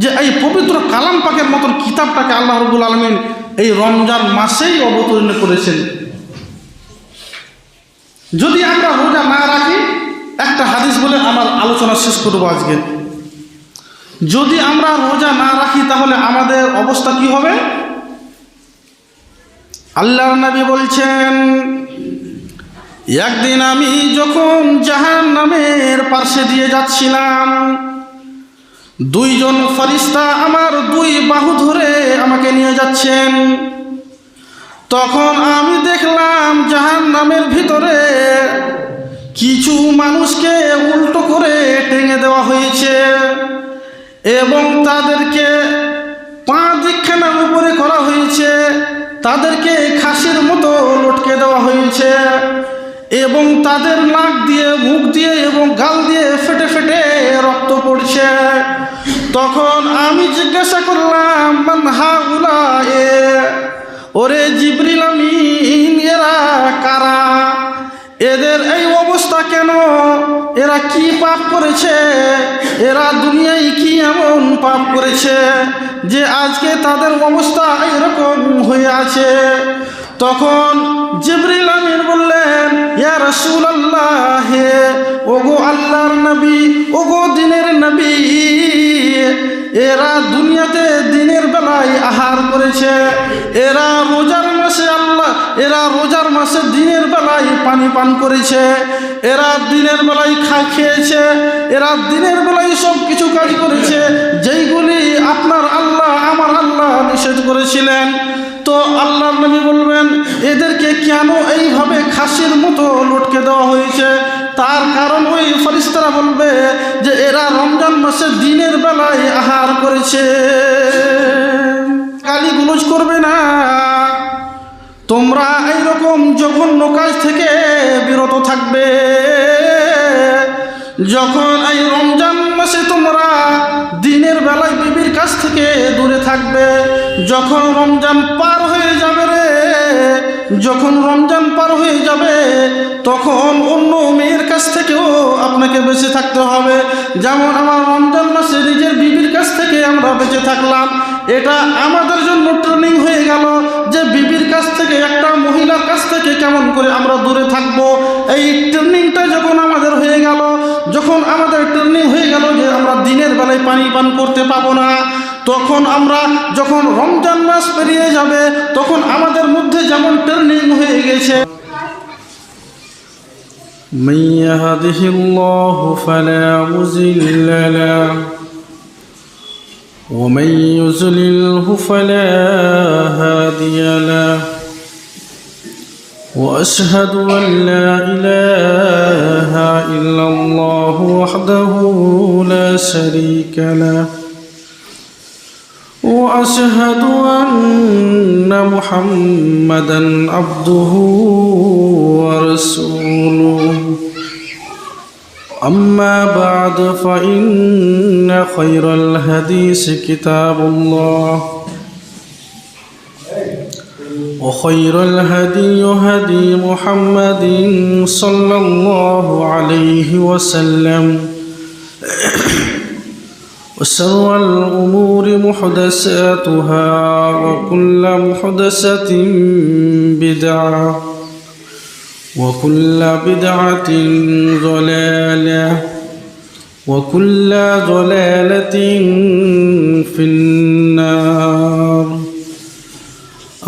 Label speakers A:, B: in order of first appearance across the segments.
A: যে এই পবিত্র কালাম পাকের মতন কিতাবটাকে আল্লাহ রবুল আলমিন এই রমজান মাসেই অবতীর্ণ করেছেন। যদি আমরা রোজা না রাখি, একটা হাদিস বলে আমার আলোচনা শেষ করব আজকে। যদি আমরা রোজা না রাখি, তাহলে আমাদের অবস্থা কি হবে? আল্লাহ নবী বলছেন, একদিন আমি যখন জাহান নামের পার্শ্বে দিয়ে যাচ্ছিলাম দুইজন ফরিস্তা আমার দুই বাহু ধরে আমাকে নিয়ে যাচ্ছেন। তখন আমি দেখলাম জাহান নামের ভিতরে কিছু মানুষকে উল্টো করে টেঙে দেওয়া হয়েছে এবং তাদেরকে পা দিকখানার উপরে করা হয়েছে। তাদেরকে খাসির মতো লটকে দেওয়া হয়েছে এবং তাদের নাক দিয়ে, মুখ দিয়ে এবং গাল দিয়ে ফেটে ফেটে রক্ত পড়ছে। তখন আমি জিজ্ঞাসা করলাম, মান এ ওরে জিবরিল আমিন, এরা কারা? এদের এই অবস্থা কেন? এরা কি পাপ করেছে? এরা দুনিয়ায় কি এমন পাপ করেছে যে আজকে তাদের অবস্থা এরকম হয়ে আছে? তখন জিবরিল আমিন বললেন, ইয়া রাসূল আল্লাহ হে ওগো আল্লাহর নবী, ওগো দিনের নবী, এরা দুনিয়াতে দিনের বেলায় আহার করেছে, এরা রোজার মাসে আল্লাহ, এরা রোজার মাসে দিনের বেলায় পানি পান করেছে, এরা দিনের বেলায় খা খেয়েছে, এরা দিনের বেলায় সব কিছু কাজ করেছে, যেইগুলি আপনার আল্লাহ, আমার আল্লাহ নিষেধ করেছিলেন। আল্লাহ নবী বলবেন, এদেরকে কেন এইভাবে খাসির মতো লটকে দেওয়া হয়েছে? তার কারণ ওই ফরিস্তারা বলবে যে, এরা রমজান মাসে দিনের বেলায় আহার করেছে। গালি গুলোজ করবে না। তোমরা এইরকম জঘন্য কাজ থেকে বিরত থাকবে। যখন এই রমজান মাসে তোমরা দিনের বেলায় বিবির কাছ থেকে দূরে থাকবে, যখন রমজান পার হয়ে যখন রমজান পার হয়ে যাবে, তখন অন্য মেয়ের কাছ থেকেও আপনাকে বেঁচে থাকতে হবে। যেমন আমার রমজান মাসে নিজের বিবির কাছ থেকে আমরা বেঁচে থাকলাম। এটা আমাদের জন্য ট্রেনিং হয়ে গেল যে বিবির কাছ থেকে, একটা মহিলার কাছ থেকে কেমন করে আমরা দূরে থাকব। এই ট্রেনিংটা যখন আমাদের হয়ে গেল, যখন আমাদের ট্রেনিং হয়ে গেল যে আমরা দিনের বেলায় পানি পান করতে পাবো না তখন আমরা যখন রমজান মাস পেরিয়ে যাবে তখন আমাদের মধ্যে যেমন ট্রেনিং হয়ে গেছে
B: من يهده الله فلا مضل له ومن يضلله فلا هادي له واشهد ان لا اله الا الله وحده لا شريك له وأشهد أن محمدا عبده ورسوله. أما بعد فإن خير الحديث كتاب الله. وخير الهدي هدي محمد صلى الله عليه وسلم. وشر الأمور محدثاتها وكل محدثة بدعة وكل بدعة ضلالة وكل ضلالة في النار.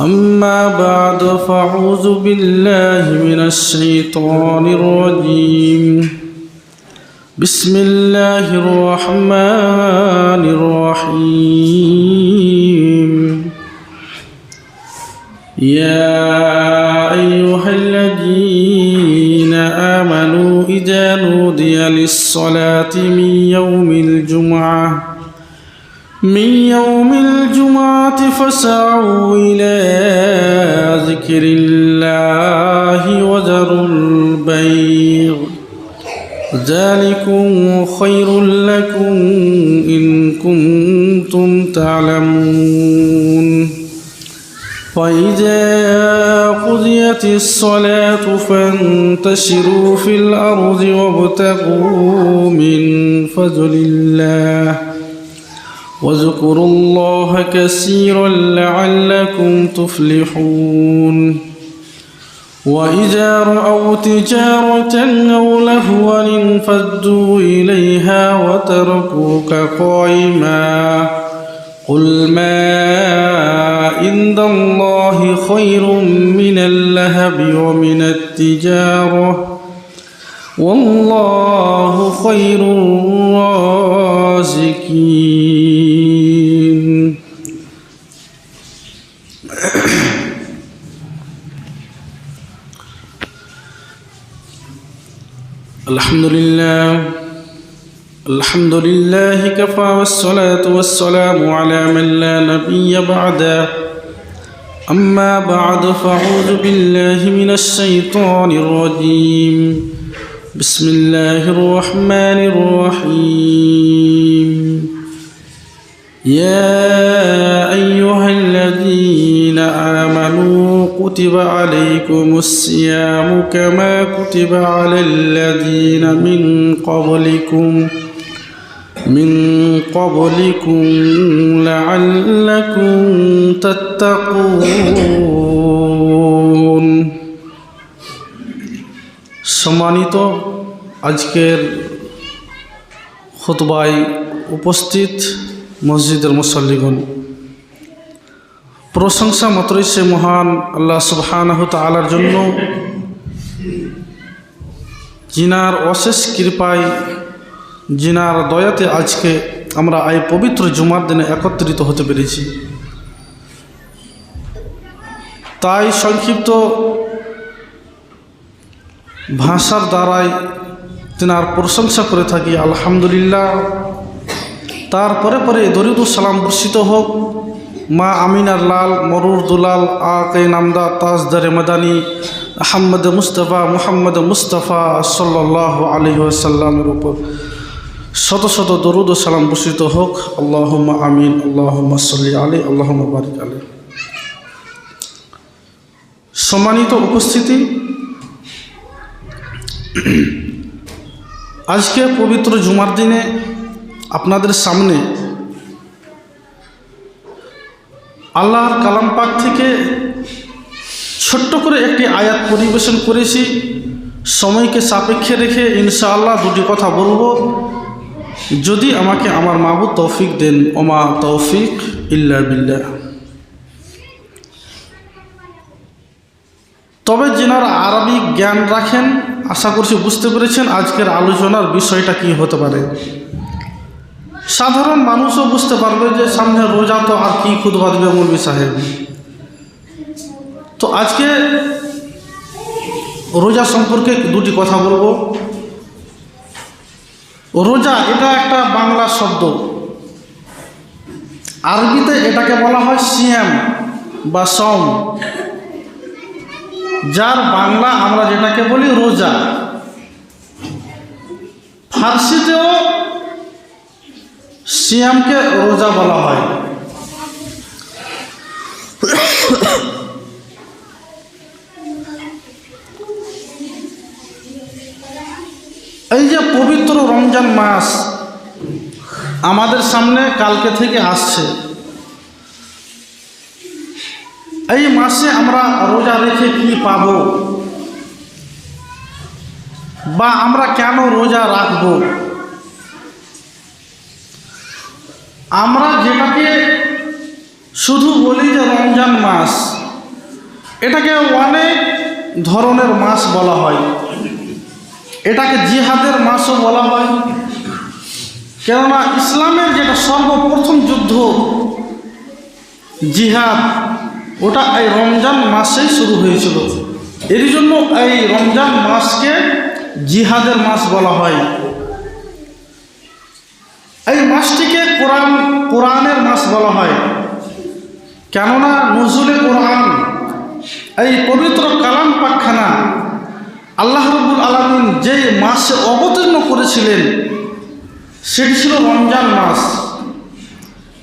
B: أما بعد فأعوذ بالله من الشيطان الرجيم. بسم الله الرحمن الرحيم. يا أيها الذين آمنوا إذا نودي للصلاة من يوم الجمعة من يوم الجمعة فسعوا إلى ذكر الله وذروا البيع. ذلكم خير لكم إن كنتم تعلمون. فإذا قضيت الصلاة فانتشروا في الأرض وابتغوا من فضل الله واذكروا الله كثيرا لعلكم تفلحون. وإذا رأوا تجارة أو لهوا انفضوا إليها وتركوك قائما. قل ما عند الله خير من اللهب ومن التجارة. والله خير الرازقين. الحمد لله. الحمد لله كفى والصلاة والسلام على من لا نبي بعده. أما بعد فأعوذ بالله من الشيطان الرجيم. بسم الله الرحمن الرحيم. يا أيها الذين آمنوا كتب عليكم الصيام كما كتب على الذين من قبلكم من قبلكم لعلكم تتقون সম্মানিত আজকের খুতবায় উপস্থিত মসজিদের মুসল্লিগণ। প্রশংসা মাত্রই সে মহান আল্লাহ সুবহানাহ তালার জন্য জিনার অশেষ কৃপায়, জিনার দয়াতে আজকে আমরা এই পবিত্র জুমার দিনে একত্রিত হতে পেরেছি। তাই সংক্ষিপ্ত ভাষার দ্বারাই তেনার প্রশংসা করে থাকি, আলহামদুলিল্লাহ। তারপরে পরে দরিদুল সালাম বর্ষিত হোক। মা আমিনার লাল, মরুর দুলাল, আকে নামদা, তাজদারে মাদানী আহম্মদ মুস্তফা, মুহাম্মদ মুস্তফা সাল্লাহ আলী সাল্লামের উপর। শত শত দরুদ ও সালাম বর্ষিত হোক। আল্লাহ আমিন আল্লাহ সাল্লি আলী আল্লাহ বারিক আলী সম্মানিত উপস্থিতি। আজকে পবিত্র জুমার দিনে আপনাদের সামনে আল্লাহর কালাম পাক থেকে ছোট্ট করে একটি আয়াত পরিবেশন করেছি। সময়কে সাপেক্ষে রেখে ইনশাআল্লাহ দুটি কথা বলব। যদি আমাকে আমার মাবুদ তৌফিক দেন, ওমা তৌফিক ইল্লা বিল্লাহ। তবে যেনারা আরবিক জ্ঞান রাখেন, আশা করছি বুঝতে পেরেছেন আজকের আলোচনার বিষয়টা কি হতে পারে। সাধারণ মানুষও বুঝতে পারবে যে সামনে রোজা তো আর কি খুদবা দেবে মৌলবী সাহেব। তো আজকে রোজা সম্পর্কে দুটি কথা বলব। রোজা এটা একটা বাংলা শব্দ। আরবিতে এটাকে বলা হয় সিয়াম বা সম যার বাংলা আমরা যেটাকে বলি রোজা। ফার্সিতেও সিয়ামকে রোজা বলা হয়। এই যে পবিত্র রমজান মাস আমাদের সামনে কালকে থেকে আসছে। এই মাসে আমরা রোজা রেখে কি পাব? বা আমরা কেন রোজা রাখব? আমরা যেটাকে শুধু বলি যে রমজান মাস, এটাকে অনেক ধরনের মাস বলা হয়। এটাকে জিহাদের মাসও বলা হয়। কেননা ইসলামের যেটা সর্বপ্রথম যুদ্ধ, জিহাদ, ওটা এই রমজান মাসেই শুরু হয়েছিল। এর জন্য এই রমজান মাসকে জিহাদের মাস বলা হয়। এই মাসটিকে কোরআন, কোরআনের মাস বলা হয়। কেননা নজরুলে কোরআন, এই পবিত্র কালাম পাকখানা আল্লাহ রবুল আলমিন যে মাসে অবতীর্ণ করেছিলেন, সেটি ছিল রমজান মাস।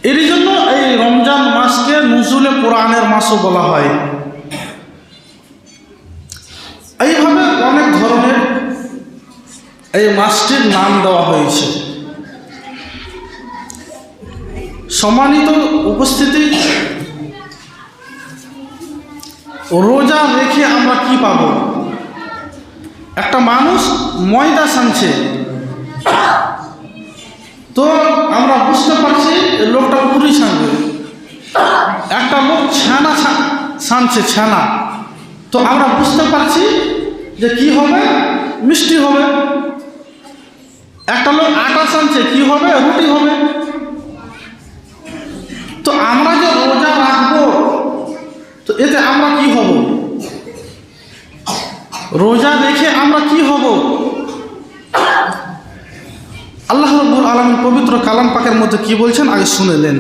B: এর জন্য এই রমজান মাসকে নজরুলে কোরআনের মাসও বলা হয়। এইভাবে অনেক ধরনের এই মাসটির নাম দেওয়া হয়েছে।
A: সম্মানিত উপস্থিতি, রোজা রেখে আমরা কি পাব? একটা মানুষ ময়দা সানছে তো আমরা বুঝতে পারছি লোকটা পুরি সানবে একটা লোক ছানা সানছে ছানা। তো আমরা বুঝতে পারছি যে কি হবে? মিষ্টি হবে। একটা লোক আটা সানছে কি হবে? রুটি হবে। তো আমরা যে রোজা রাখব, তো এতে আমরা কি হব? রোজা রেখে আমরা কি হব? আল্লাহ রব্বুল আলম পবিত্র কালাম পাকের মধ্যে কি বলছেন? আগে শুনেলেন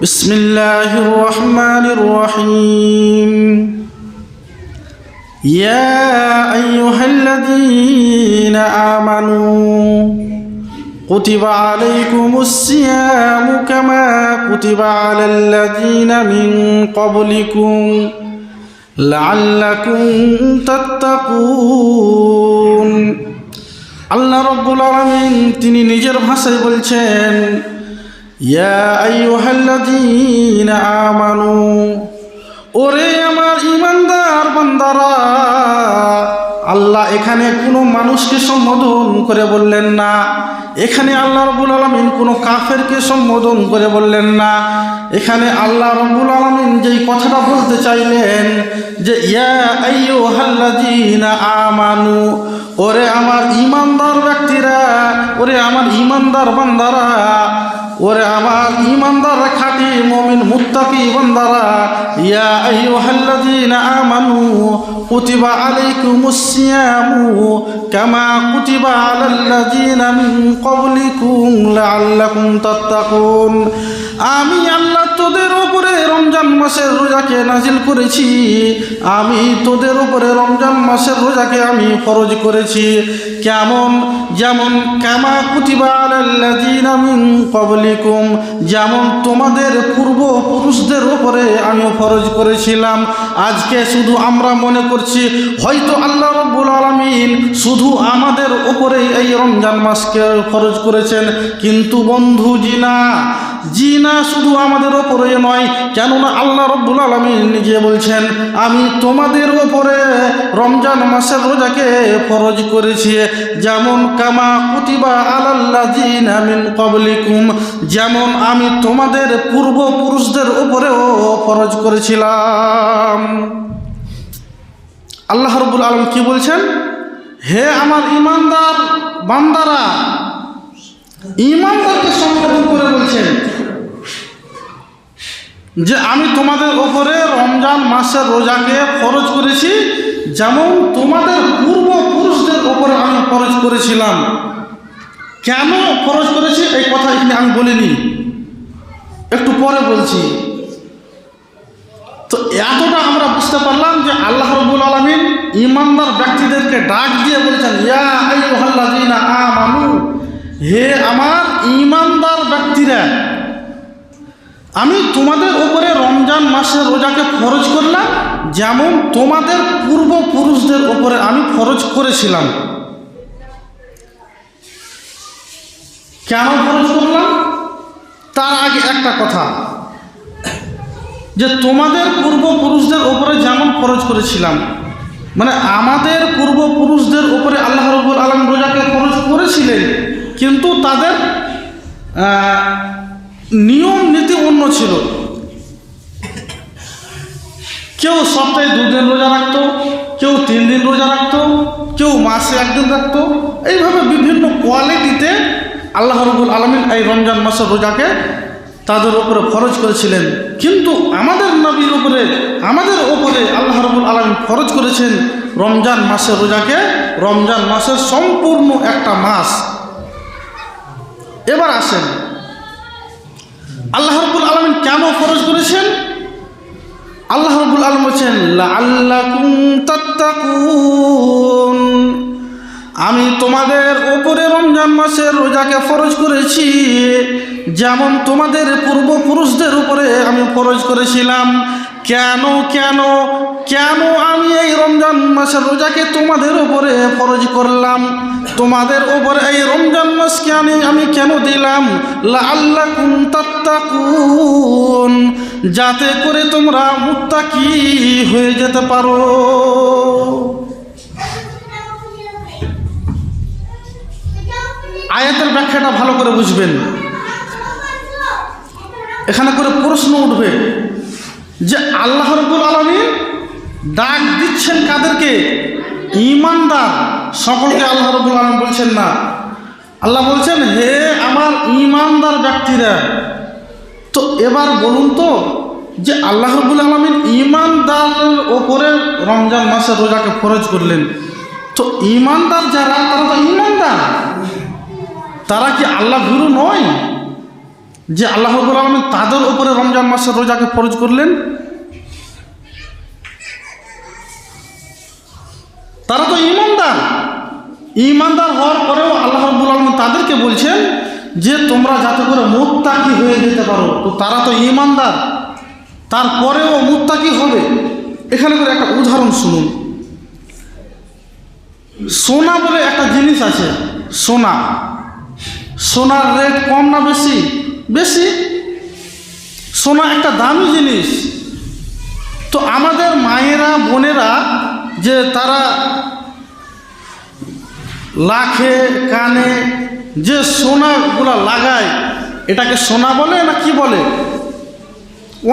A: বিসমিল্লাহির রহমানির রহিম। ইয়া আইয়ুহাল্লাযীনা আমানু। كتب عليكم الصيام كما كتب على الذين من قبلكم لعلكم تتقون আল্লাহ রব্বুল আলমিন তিনি নিজের ভাষায় বলছেন ইয়া আইয়ুহাল্লাযীনা আমানু ওরে আমার ইমানদার বান্দারা আল্লাহ এখানে কোনো মানুষকে সম্বোধন করে বললেন না এখানে আল্লাহ রবুল আলমিন কোনো কাফেরকে সম্বোধন করে বললেন না। এখানে আল্লাহ রবুল আলমিন যেই কথাটা বলতে চাইলেন যে আমানু, ওরে আমার ইমানদার ব্যক্তিরা, ওরে আমার ইমানদার বান্দারা ওরে আমার ইমানদার খাটি মমিন মুত্তাকি বান্দারা, ইয়া আইয়ুহাল্লাযীনা আমানু কুতিবা আলাইকুমুস সিয়ামু কামা কুতিবা আলাল্লাযীনা মিন ক্বাবলিকুম লাআল্লাকুম তাত্তাকুন। আমি আল্লাহ তোদের উপরে রমজান মাসের রোজাকে নাজিল করেছি। আমি তোদের উপরে রমজান মাসের রোজাকে আমি ফরজ করেছি। কেমন? যেমন, কামা কুতিবা মিন যেমন, তোমাদের পূর্বপুরুষদের উপরে আমি ফরজ করেছিলাম। আজকে শুধু আমরা মনে করছি, হয়তো আল্লাহ রব্বুল আলামিন শুধু আমাদের উপরে এই রমজান মাসকে ফরজ করেছেন। কিন্তু বন্ধু জিনা জিনা শুধু আমাদের ওপরে নয়, কেননা আল্লাহ রব্বুল আলমিন নিজে বলছেন, আমি তোমাদের ওপরে রমজান মাসের রোজাকে ফরজ করেছি, যেমন কামা কুতিবা আলাল্লাযীনা মিন ক্বাবলিকুম, যেমন আমি তোমাদের পূর্বপুরুষদের ওপরেও ফরজ করেছিলাম। আল্লাহ রব্বুল আলম কি বলছেন? হে আমার ইমানদার বান্দারা, ইমানদারকে সম্বোধন করে বলছেন যে আমি তোমাদের ওপরে রমজান মাসের রোজাকে ফরজ করেছি, যেমন তোমাদের পূর্বপুরুষদের ওপরে আমি ফরজ করেছিলাম। কেন ফরজ করেছি? এই কথা এখানে আমি বলিনি। একটু পরে বলছি। তো এতটা আমরা বুঝতে পারলাম যে আল্লাহ রবুল আলমিন ইমানদার ব্যক্তিদেরকে ডাক দিয়ে বলেছেন, ইয়া আমানু, হে আমার ইমানদার ব্যক্তিরা আমি তোমাদের উপরে রমজান মাসের রোজাকে ফরজ করলাম, যেমন তোমাদের পূর্বপুরুষদের উপরে আমি ফরজ করেছিলাম। কেন ফরজ করলাম? তার আগে একটা কথা, যে তোমাদের পূর্বপুরুষদের উপরে যেমন ফরজ করেছিলাম মানে আমাদের পূর্বপুরুষদের উপরে আল্লাহ রবুল আলম রোজাকে ফরজ করেছিলেন, কিন্তু তাদের নিয়ম নীতি অন্য ছিল। কেউ সপ্তাহে দুদিন রোজা রাখতো, কেউ তিন দিন রোজা রাখতো, কেউ মাসে একদিন রাখতো। এইভাবে বিভিন্ন কোয়ালিটিতে আল্লাহ রবুল আলমিন এই রমজান মাসের রোজাকে তাদের উপরে ফরজ করেছিলেন। কিন্তু আমাদের নবীর উপরে, আমাদের উপরে আল্লাহ রবুল আলমিন ফরজ করেছেন রমজান মাসের রোজাকে। রমজান মাসের সম্পূর্ণ একটা মাস। এবার আসেন। আল্লাহ রবুল আলমিন কেন ফরজ করেছেন? আল্লাহ রবুল আলম বলছেন আমি তোমাদের ওপরে রমজান মাসের রোজাকে ফরজ করেছি, যেমন তোমাদের পূর্বপুরুষদের উপরে আমি ফরজ করেছিলাম। কেন কেন কেন আমি এই রমজান মাসের রোজাকে তোমাদের উপরে ফরজ করলাম? তোমাদের ওপর এই রমজান মাসকে আমি আমি কেন দিলাম? লাআল্লাকুম তাত্তাকুন। যাতে করে তোমরা মুত্তাকি হয়ে যেতে পারো। আয়াতের ব্যাখ্যাটা ভালো করে বুঝবেন। এখানে করে প্রশ্ন উঠবে যে আল্লাহ রব্বুল আলমী ডাক দিচ্ছেন কাদেরকে? ইমানদার সকলকে আল্লাহ রব্বুল আলম বলছেন, না। আল্লাহ বলছেন, হে আমার ইমানদার ব্যক্তিরা, তো এবার বলুন তো যে আল্লাহ রব্বুল আলমিন ইমানদার ওপরে রমজান মাসে রোজাকে ফরজ করলেন, তো ইমানদার যারা, তারা তো ইমানদার তারা কি আল্লাহ ভুরু নয় যে আল্লাহ রব্বুল আলমিন তাদের ওপরে রমজান মাসের রোজাকে ফরজ করলেন? তারা তো ইমানদার। ইমানদার হওয়ার পরেও আল্লাহ রব্বুল আলমিন তাদেরকে বলছেন যে, তোমরা যাতে করে মুত্তাকি হয়ে যেতে পারো। তো তারা তো ইমানদার। তারপরেও মুত্তাকি হবে। এখানে করে একটা উদাহরণ শুনুন। সোনা বলে একটা জিনিস আছে, সোনা। সোনার রেট কম না বেশি? বেশি। সোনা একটা দামি জিনিস। তো আমাদের মায়েরা, বোনেরা যে তারা লাখে কানে যে সোনাগুলো লাগায়, এটাকে সোনা বলে না কি বলে?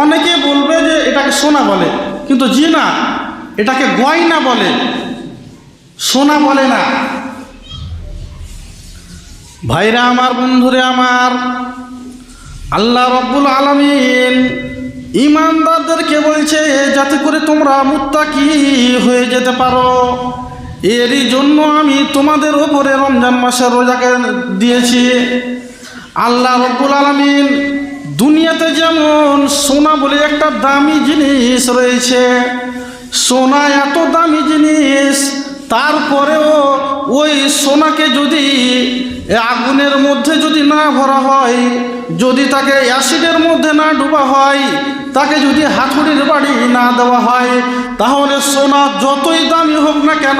A: অনেকে বলবে যে এটাকে সোনা বলে, কিন্তু জি না, এটাকে গয়না বলে। সোনা বলে না। ভাইরা আমার, বন্ধুরে আমার, আল্লাহ রব্বুল আলমিন ইমানদারদেরকে বলছে, যাতে করে তোমরা মুত্তাকি হয়ে যেতে পারো। এরই জন্য আমি তোমাদের ওপরে রমজান মাসের রোজাকে দিয়েছি। আল্লাহ রব্বুল আলমিন দুনিয়াতে যেমন সোনা বলে একটা দামি জিনিস রয়েছে, সোনা এত দামি জিনিস তারপরেও ওই সোনাকে যদি আগুনের মধ্যে যদি না ভরা হয়, যদি তাকে অ্যাসিডের মধ্যে না ডুবা হয়, তাকে যদি হাতুড়ির বাড়ি না দেওয়া হয়, তাহলে সোনা যতই দামি হোক না কেন,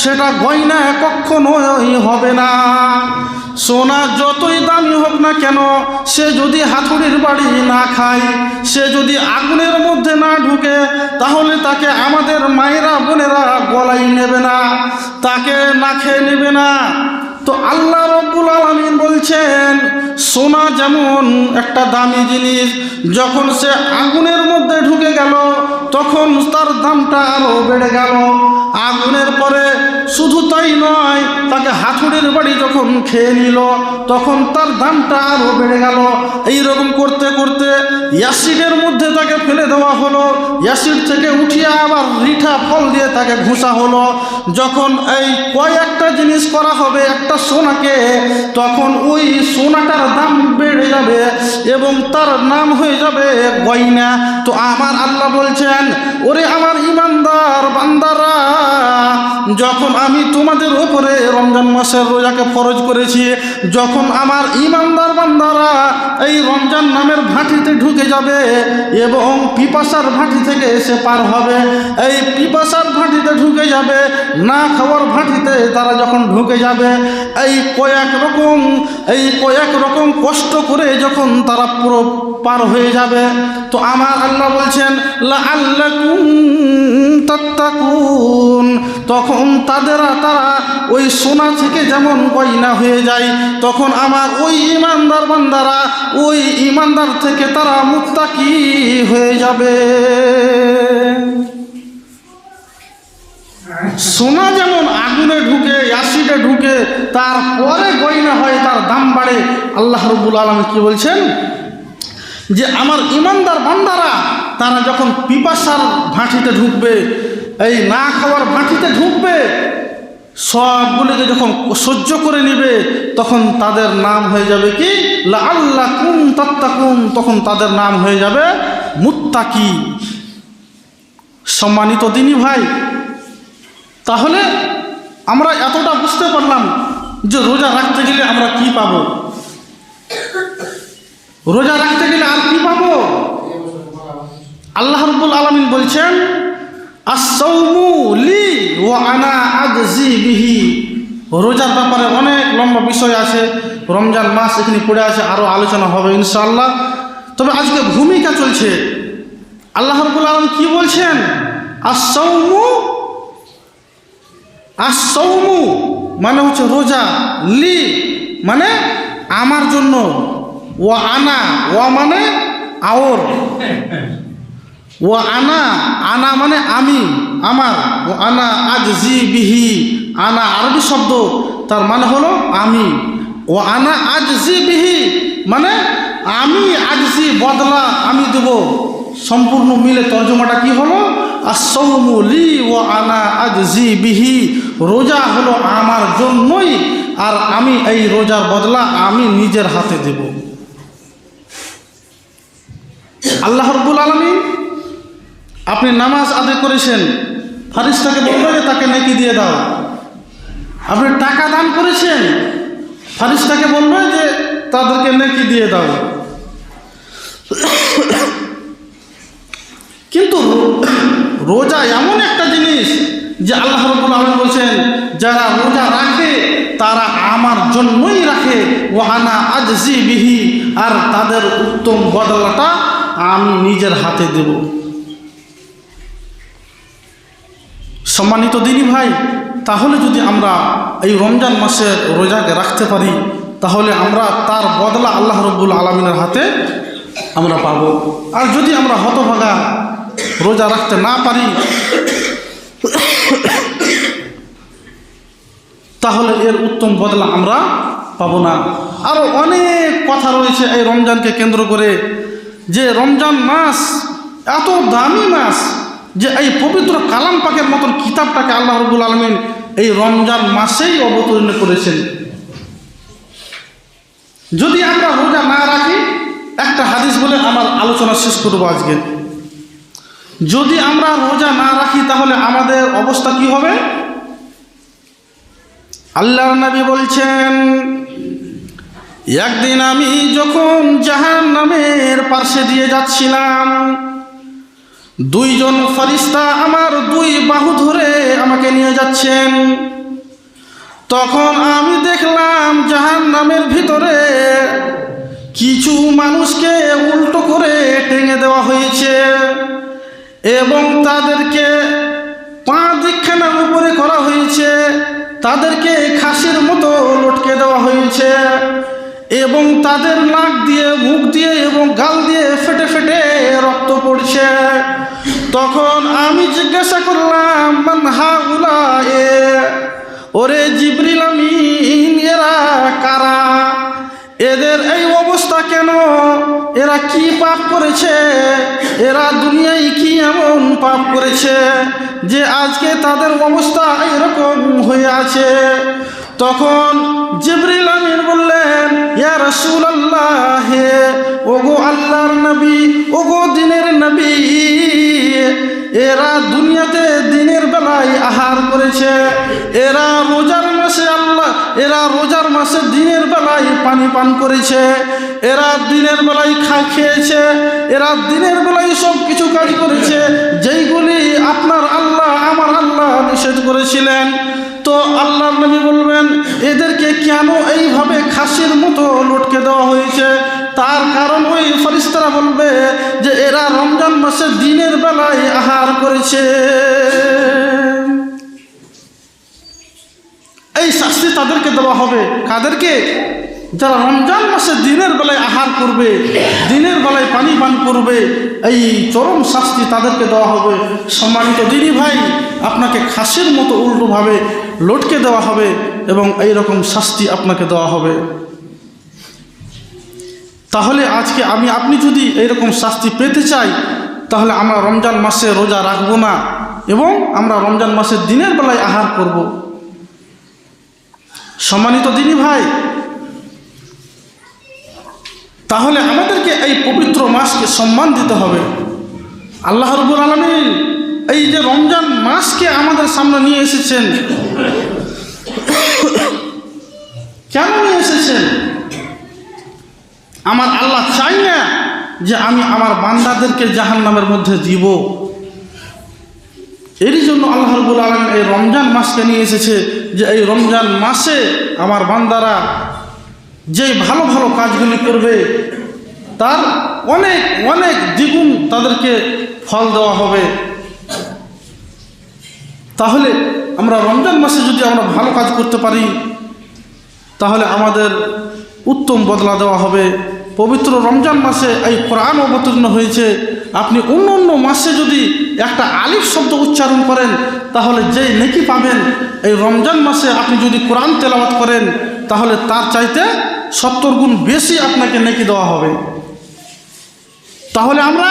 A: সেটা গয়না কখনোই হবে না। সোনা যতই দামি হোক না কেন, সে যদি হাতুড়ির বাড়ি না খায়, সে যদি আগুনের মধ্যে না ঢুকে, তাহলে তাকে আমাদের মায়েরা বোনেরা গলাই নেবে না, তাকে না খেয়ে নেবে না। তো আল্লাহ রব্বুল আলমিন বলছেন, সোনা যেমন একটা দামি জিনিস, যখন সে আগুনের মধ্যে ঢুকে গেল, তখন তার দামটা আরও বেড়ে গেল। আগুনের পরে শুধু তাই নয়, তাকে হাতুড়ির বাড়ি যখন খেয়ে নিল, তখন তার দামটা আরও বেড়ে গেল। এই রকম করতে করতে অ্যাসিডের মধ্যে তাকে ফেলে দেওয়া হলো। অ্যাসিড থেকে উঠিয়ে আবার রিঠা ফল দিয়ে তাকে ঘুষা হলো। যখন এই কয়েকটা জিনিস করা হবে একটা সোনাকে, তখন ওই সোনাটার দাম বেড়ে যাবে এবং তার নাম হয়ে যাবে গয়না। তো আমার আল্লাহ বলছেন, ওরে আমার ইমানদার বান্দারা, যখন আমি তোমাদের উপরে রমজান মাসের রোজাকে ফরজ করেছি। যখন আমার ইমানদার বান্দারা এই রমজান নামের ভাটিতে ঢুকে যাবে এবং পিপাসার ভাটি থেকে এসে পার হবে, এই পিপাসার ভাটিতে ঢুকে যাবে, না খাওয়ার ভাটিতে তারা যখন ঢুকে যাবে, এই কয়েক রকম, এই কয়েক রকম কষ্ট করে যখন তারা পুরো পার হয়ে যাবে, তো আমার আল্লাহ বলছেন লা আল্লাকুম তাত্তাকুন। তখন তাদের, তারা ওই সোনা থেকে যেমন গয়না হয়ে যায়, তখন আমার ওই ইমানদার বান্দারা, ওই ইমানদার থেকে তারা মুত্তাকি হয়ে যাবে। সোনা যেমন আগুনে ঢুকে, অ্যাসিডে ঢুকে তারপরে গয়না হয়, তার দাম বাড়ে। আল্লাহ রবুল আলম কি বলছেন? যে আমার ইমানদার বান্দারা, তারা যখন পিপাসার ভাঁটিতে ঢুকবে এই না খাওয়ার ভাঁটিতে ঢুকবে। সবগুলিকে যখন সহ্য করে নেবে, তখন তাদের নাম হয়ে যাবে কি? আল্লাহ কুম তাত্তাকুম তখন তাদের নাম হয়ে যাবে মুত্তাকি। সম্মানিত দিনী ভাই, তাহলে আমরা এতটা বুঝতে পারলাম যে রোজা রাখতে গেলে আমরা কি পাবো? রোজা রাখতে গেলে আর কি পাবো? আল্লাহ রব্বুল আলমিন বলছেন লি ও আনা বিহি।
B: রোজার ব্যাপারে অনেক লম্বা বিষয় আছে। রমজান মাস এখানে পড়ে আছে আরও আলোচনা হবে ইনশাআল্লাহ। তবে আজকে ভূমিকা চলছে। আল্লাহ রবুল আলম কি বলছেন? আসৌমু আসৌমু মানে হচ্ছে রোজা, লি মানে আমার জন্য ও আনা ও মানে আওর। ও আনা আনা মানে আমি, আমার। ও আনা আজ জি বিহি, আনা আরবি শব্দ, তার মানে হলো আমি। ও আনা আজ জি বিহি মানে আমি আজজি বদলা আমি দেব। সম্পূর্ণ মিলে তর্জমাটা কি হলো? আসৌমু লি ও আনা আজজি বিহি, রোজা হলো আমার জন্যই, আর আমি এই রোজার বদলা আমি নিজের হাতে দেব। আল্লাহ রব্বুল আলমী আপনি নামাজ আদায় করেছেন, ফারিস্তাকে বলবে যে তাকে নেকি দিয়ে দাও। আপনি টাকা দান করেছেন, ফারিস্তাকে বলবে যে তাদেরকে নেকি দিয়ে দাও। কিন্তু রোজা এমন একটা জিনিস যে আল্লাহ রব্বুল আলম বলছেন, যারা রোজা রাখে, তারা আমার জন্যই রাখে ওহানা আজজি বিহি, আর তাদের উত্তম বদলাটা আমি নিজের হাতে দেব। সম্মানিত দিনী ভাই, তাহলে যদি আমরা এই রমজান মাসের রোজাকে রাখতে পারি, তাহলে আমরা তার বদলা আল্লাহ রব্বুল আলমিনের হাতে আমরা পাব। আর যদি আমরা হতভাগা রোজা রাখতে না পারি, তাহলে এর উত্তম বদলা আমরা পাবো না। আরও অনেক কথা রয়েছে এই রমজানকে কেন্দ্র করে, যে রমজান মাস এত দামি মাস যে এই পবিত্র কালাম পাকের মতন কিতাবটাকে আল্লাহ রবুল আলমিন এই রমজান মাসেই অবতীর্ণ করেছেন। যদি আমরা রোজা না রাখি, একটা হাদিস বলে আমার আলোচনা শেষ করব আজকে। যদি আমরা রোজা না রাখি, তাহলে আমাদের অবস্থা কি হবে? আল্লাহ নবী বলছেন, একদিন আমি যখন জাহান নামের পার্শ্বে দিয়ে যাচ্ছিলাম দুইজন ফরিস্তা আমার দুই বাহু ধরে আমাকে নিয়ে যাচ্ছেন। তখন আমি দেখলাম জাহান নামের ভিতরে কিছু মানুষকে উল্টো করে টেঙে দেওয়া হয়েছে এবং তাদেরকে পা দিকখানা উপরে করা হয়েছে। তাদেরকে খাসির মতো লটকে দেওয়া হয়েছে এবং তাদের নাক দিয়ে, মুখ দিয়ে এবং গাল দিয়ে ফেটে ফেটে রক্ত পড়ছে। তখন আমি জিজ্ঞাসা করলাম, মান হাউলা ওরে জিবরিল আমিন, এরা কারা? এদের এই অবস্থা কেন? এরা কি পাপ করেছে? এরা দুনিয়ায় কি এমন পাপ করেছে যে আজকে তাদের অবস্থা এরকম হয়ে আছে? তখন জিবরিল আমিন বললেন, ইয়া রসুল আল্লাহ হে ওগো আল্লাহর নবী, ওগো দিনের নবী এরা দুনিয়াতে দিনের বেলায় আহার করেছে। এরা রোজার মাসে আল্লাহ, এরা রোজার মাসে দিনের বেলায় পানি পান করেছে। এরা দিনের বেলায় খা খেয়েছে। এরা দিনের বেলায় সব কিছু কাজ করেছে। যেইগুলি আপনার আল্লাহ, আমার আল্লাহ নিষেধ করেছিলেন। তো আল্লাহ নবী বলবেন, এদেরকে কেন এইভাবে খাসির মতো লটকে দেওয়া হয়েছে? তার কারণ ওই ফরিস্তারা বলবে যে এরা রমজান মাসে দিনের বেলায় আহার করেছে। এই শাস্তি তাদেরকে দেওয়া হবে। কাদেরকে? যারা রমজান মাসে দিনের বেলায় আহার করবে, দিনের বেলায় পানি পান করবে, এই চরম শাস্তি তাদেরকে দেওয়া হবে। সম্মানিত দিদি ভাই, আপনাকে খাসির মতো উল্টোভাবে লটকে দেওয়া হবে এবং এই রকম শাস্তি আপনাকে দেওয়া হবে। তাহলে আজকে আমি, আপনি যদি এইরকম শাস্তি পেতে চাই, তাহলে আমরা রমজান মাসে রোজা রাখব না এবং আমরা রমজান মাসের দিনের বেলায় আহার করব। সম্মানিত দিনী ভাই, তাহলে আমাদেরকে এই পবিত্র মাসকে সম্মান দিতে হবে। আল্লাহ রবুল আলমী এই যে রমজান মাসকে আমাদের সামনে নিয়ে এসেছেন, কেন নিয়ে এসেছেন? আমার আল্লাহ চাই না যে আমি আমার বান্দাদেরকে জাহান নামের মধ্যে দিব। এরই জন্য আল্লাহ রবুল আলম এই রমজান মাসকে নিয়ে এসেছে যে এই রমজান মাসে আমার বান্দারা যে ভালো ভালো কাজগুলি করবে, তার অনেক অনেক দ্বিগুণ তাদেরকে ফল দেওয়া হবে। তাহলে আমরা রমজান মাসে যদি আমরা ভালো কাজ করতে পারি, তাহলে আমাদের উত্তম বদলা দেওয়া হবে। পবিত্র রমজান মাসে এই কোরআন অবতীর্ণ হয়েছে। আপনি অন্য অন্য মাসে যদি একটা আলিফ শব্দ উচ্চারণ করেন, তাহলে যেই নেকি পাবেন, এই রমজান মাসে আপনি যদি কোরআন তেলাওয়াত করেন, তাহলে তার চাইতে সত্তর গুণ বেশি আপনাকে নেকি দেওয়া হবে। তাহলে আমরা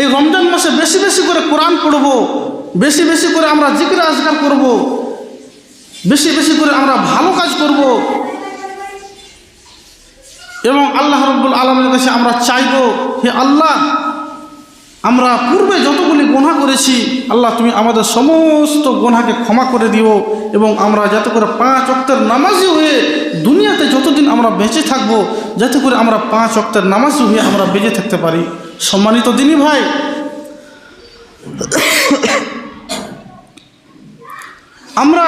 B: এই রমজান মাসে বেশি বেশি করে কোরআন পড়ব, বেশি বেশি করে আমরা জিকির আজগার করব, বেশি বেশি করে আমরা ভালো কাজ করব এবং আল্লাহ রব্বুল আলমের কাছে আমরা চাইব, হে আল্লাহ, আমরা পূর্বে যতগুলি গোনা করেছি, আল্লাহ তুমি আমাদের সমস্ত গোনাকে ক্ষমা করে দিও এবং আমরা যাতে করে পাঁচ অক্তের নামাজি হয়ে দুনিয়াতে যতদিন আমরা বেঁচে থাকব, যাতে করে আমরা পাঁচ অক্তের নামাজি হয়ে আমরা বেঁচে থাকতে পারি। সম্মানিত দিনী ভাই, আমরা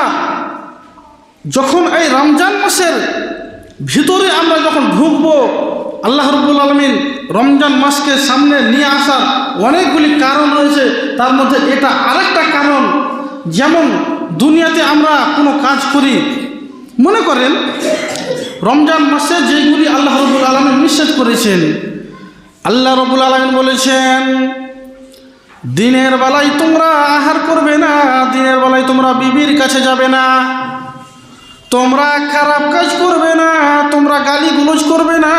B: যখন এই রমজান মাসের ভিতরে আমরা যখন ঢুকবো, আল্লাহ রব্বুল আলমিন রমজান মাসকে সামনে নিয়ে আসার অনেকগুলি কারণ রয়েছে। তার মধ্যে এটা আরেকটা কারণ, যেমন দুনিয়াতে আমরা কোনো কাজ করি, মনে করেন রমজান মাসে যেগুলি আল্লাহ রব্বুল আলমিন নিষেধ করেছেন, আল্লাহ রব্বুল আলমিন বলেছেন, দিনের বেলায় তোমরা আহার করবে না, দিনের বেলায় তোমরা বিবির কাছে যাবে না। তোমরা খারাপ কাজ করবে না, তোমরা গালি গুলোজ করবে না।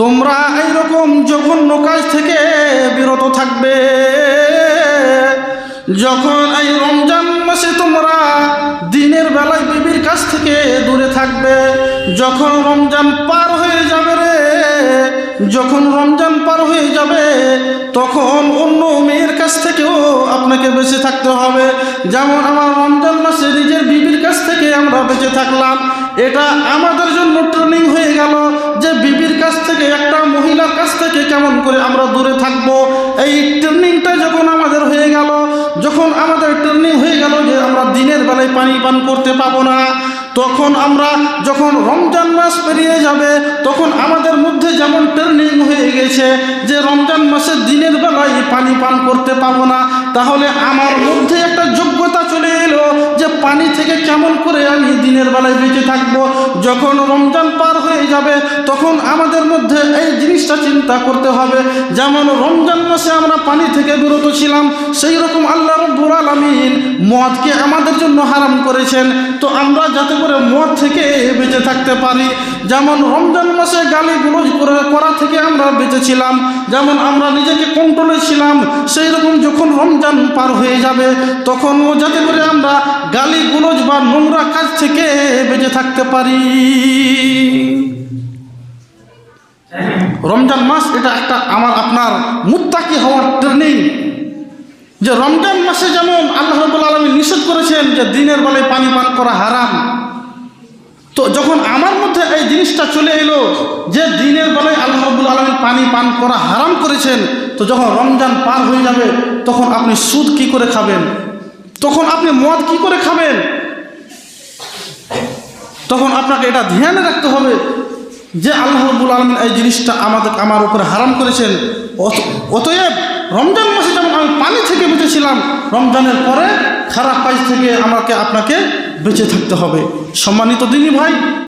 B: তোমরা এইরকম জঘন্য কাজ থেকে বিরত থাকবে। যখন এই রমজান মাসে তোমরা দিনের বেলায় বিবির কাছ থেকে দূরে থাকবে, যখন রমজান পার হয়ে যাবে রে, যখন রমজান পার হয়ে যাবে, তখন অন্য মেয়ের কাছ থেকেও আপনাকে বেঁচে থাকতে হবে। যেমন আমার রমজান মাসে থাকলাম। এটা আমাদের জন্য ট্রেনিং হয়ে গেল যে বিবির কাছ থেকে, একটা মহিলার কাছ থেকে কেমন করে আমরা দূরে থাকব। এই ট্রেনিংটা যখন আমাদের হয়ে গেল, যখন আমাদের ট্রেনিং হয়ে গেল যে আমরা দিনের বেলায় পানি পান করতে পাবো না, তখন আমরা যখন রমজান মাস পেরিয়ে যাবে, তখন আমাদের মধ্যে যেমন ট্রেনিং হয়ে গেছে যে রমজান মাসে দিনের বেলায় পানি পান করতে পাবো না, তাহলে আমার মধ্যে একটা যোগ্যতা চলে এলো যে পানি থেকে কেমন করে আমি দিনের বেলায় বেঁচে থাকব, যখন রমজান পার হয়ে যাবে, তখন আমাদের মধ্যে এই জিনিসটা চিন্তা করতে হবে। যেমন রমজান মাসে আমরা পানি থেকে বিরত ছিলাম সেই রকম আল্লাহ রব্বুল আলমিন মদকে আমাদের জন্য হারাম করেছেন। তো আমরা যাতে করে মদ থেকে বেঁচে থাকতে পারি। যেমন রমজান মাসে গালি গুলোজ করা থেকে আমরা বেঁচেছিলাম যেমন আমরা নিজেকে কন্ট্রোলে ছিলাম সেই রকম যখন রমজান পার হয়ে যাবে তখনও যাতে করে আমরা গালি, গুলোজ বা নোংরা কাজ থেকে বেঁচে থাকতে পারি। রমজান মাস এটা একটা আমার, আপনার মুত্তাকি হওয়ার ট্রেনিং যে রমজান মাসে যেমন আল্লাহ রবুল আলমী নিষেধ করেছেন যে দিনের বেলায় পানি পান করা হারাম তো যখন আমার মধ্যে এই জিনিসটা চলে এলো, যে দিনের বেলায় আল্লাহ রবুল আলমী পানি পান করা হারাম করেছেন, তো যখন রমজান পার হয়ে যাবে, তখন আপনি সুদ কি করে খাবেন? তখন আপনি মদ কি করে খাবেন? তখন আপনাকে এটা ধ্যানে রাখতে হবে যে আল্লাহ রবুল আলমিন এই জিনিসটা আমাদের, আমার উপরে হারাম করেছেন। অত- অতএব রমজান মাসে যেমন আমি পানি থেকে বেঁচেছিলাম, রমজানের পরে খারাপ কাজ থেকে আমাকে, আপনাকে বেঁচে থাকতে হবে। সম্মানিত দিনী ভাই